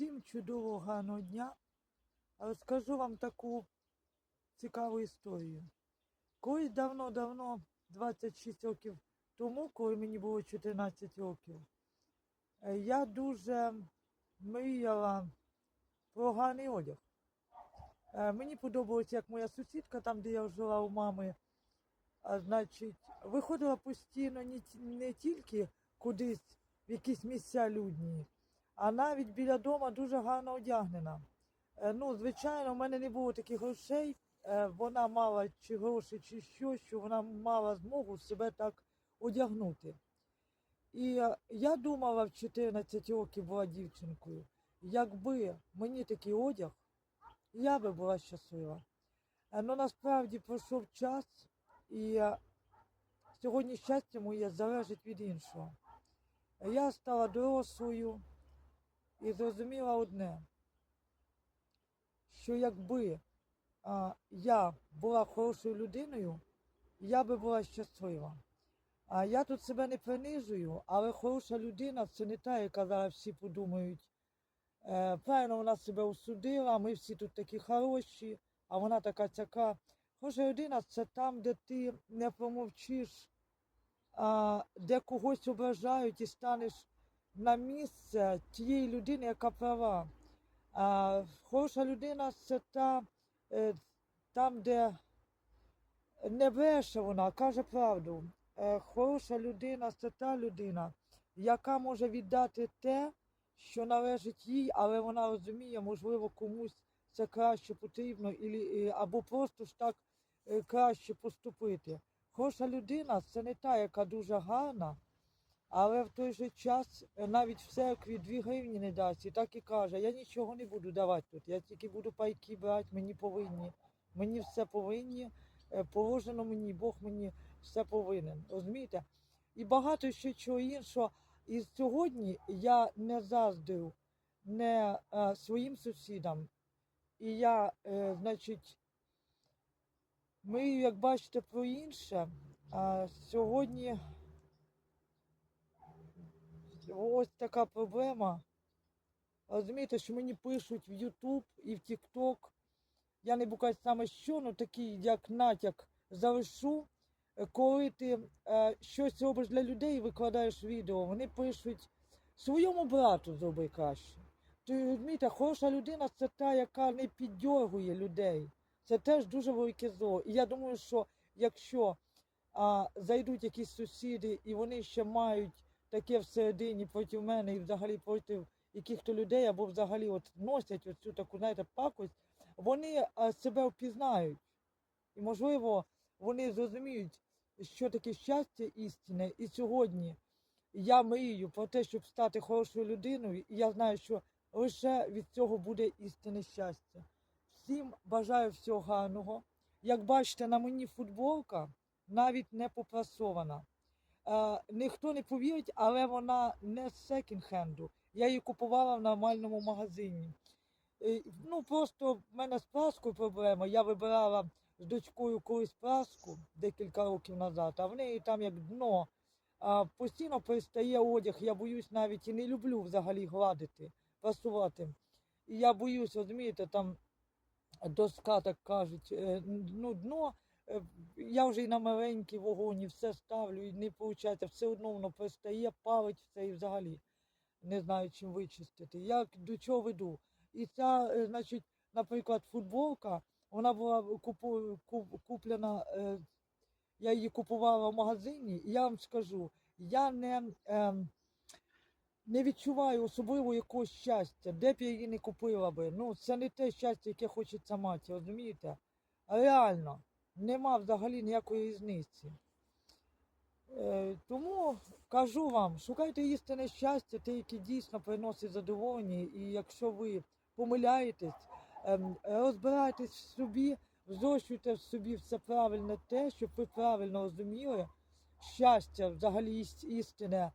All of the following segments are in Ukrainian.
Всім чудового гарного дня. Розкажу вам таку цікаву історію. Колись давно-давно, 26 років тому, коли мені було 14 років, е, я дуже мріяла про гарний одяг. Е, Мені подобалося, як моя сусідка, там, де я жила у мами, значить, виходила постійно не тільки кудись в якісь місця людні, а навіть біля дома дуже гарно одягнена. Е, Ну, звичайно, в мене не було таких грошей. Е, Вона мала чи гроші, чи що, що вона мала змогу себе так одягнути. І е, я думала в 14 років була дівчинкою, якби мені такий одяг, я би була щаслива. Ну насправді пройшов час, і сьогодні щастя моє залежить від іншого. Я стала дорослою і зрозуміла одне, що якби а, я була хорошою людиною, я би була щаслива. А я тут себе не принижую, але хороша людина це не та, яка зараз всі подумають. Е, правильно вона себе осудила, ми всі тут такі хороші, а вона така цяка. Хороша людина це там, де ти не промовчиш, а, де когось ображають і станеш на місце тієї людини, яка права. А, хороша людина це та, е, там, де не бреше вона, каже правду. Е, Хороша людина це та людина, яка може віддати те, що належить їй, але вона розуміє, можливо, комусь це краще потрібно, або просто ж так е, краще поступити. Хороша людина це не та, яка дуже гарна, але в той же час е, навіть в церкві дві гривні не дасть. І так і каже, я нічого не буду давати тут, я тільки буду пайки брати, мені повинні. Мені все повинні, е, положено мені, Бог мені все повинен. Розумієте? І багато ще чого іншого. І сьогодні я не заздрю не е, своїм сусідам. І я, е, значить, мрію, як бачите, про інше. А сьогодні ось така проблема. Розумієте, що мені пишуть в YouTube і в TikTok. Я не буду саме що, ну такий як натяк залишу. Коли ти е, щось робиш для людей і викладаєш відео, вони пишуть своєму брату зроби краще. Ти розумієте, хороша людина це та, яка не піддьоргує людей. Це теж дуже велике зло. І я думаю, що якщо а, зайдуть якісь сусіди і вони ще мають таке всередині проти мене і взагалі проти яких-то людей, або взагалі от носять оцю таку, знаєте, пакость, вони себе впізнають. І, можливо, вони зрозуміють, що таке щастя істинне. І сьогодні я мрію про те, щоб стати хорошою людиною, і я знаю, що лише від цього буде істинне щастя. Всім бажаю всього гарного. Як бачите, на мені футболка навіть не попрасована. Е, ніхто не повірить, але вона не з секінд-хенду. Я її купувала в нормальному магазині. Ну, просто в мене з праскою проблема. Я вибирала з дочкою колись праску декілька років назад, а в неї там як дно. А, постійно перестає одяг. Я боюсь навіть і не люблю взагалі гладити, прасувати. І я боюсь, розумієте, там доска, так кажуть, е, ну, дно. Е, Я вже і на маленький вогонь, і все ставлю, і не виходить, все одно воно перестає, палить все і взагалі не знаю, чим вичистити. Я до чого веду? І ця, е, значить, наприклад, футболка, вона була купу, куп- куплена, е, я її купувала в магазині, і я вам скажу, я не, ем, не відчуваю особливо якогось щастя, де б я її не купила би. Ну, це не те щастя, яке хочеться мати, розумієте? Реально, нема взагалі ніякої різниці. Е, тому кажу вам, шукайте істинне щастя, те, яке дійсно приносить задоволення. І якщо ви помиляєтесь, ем, розбирайтесь в собі, взрощуйте в собі все правильне те, щоб ви правильно розуміли щастя, взагалі іс- істинне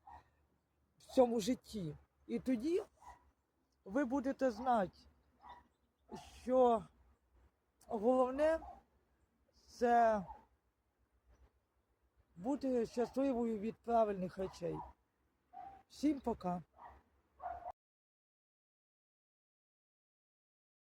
в цьому житті. І тоді ви будете знати, що головне це бути щасливою від правильних речей. Всім пока.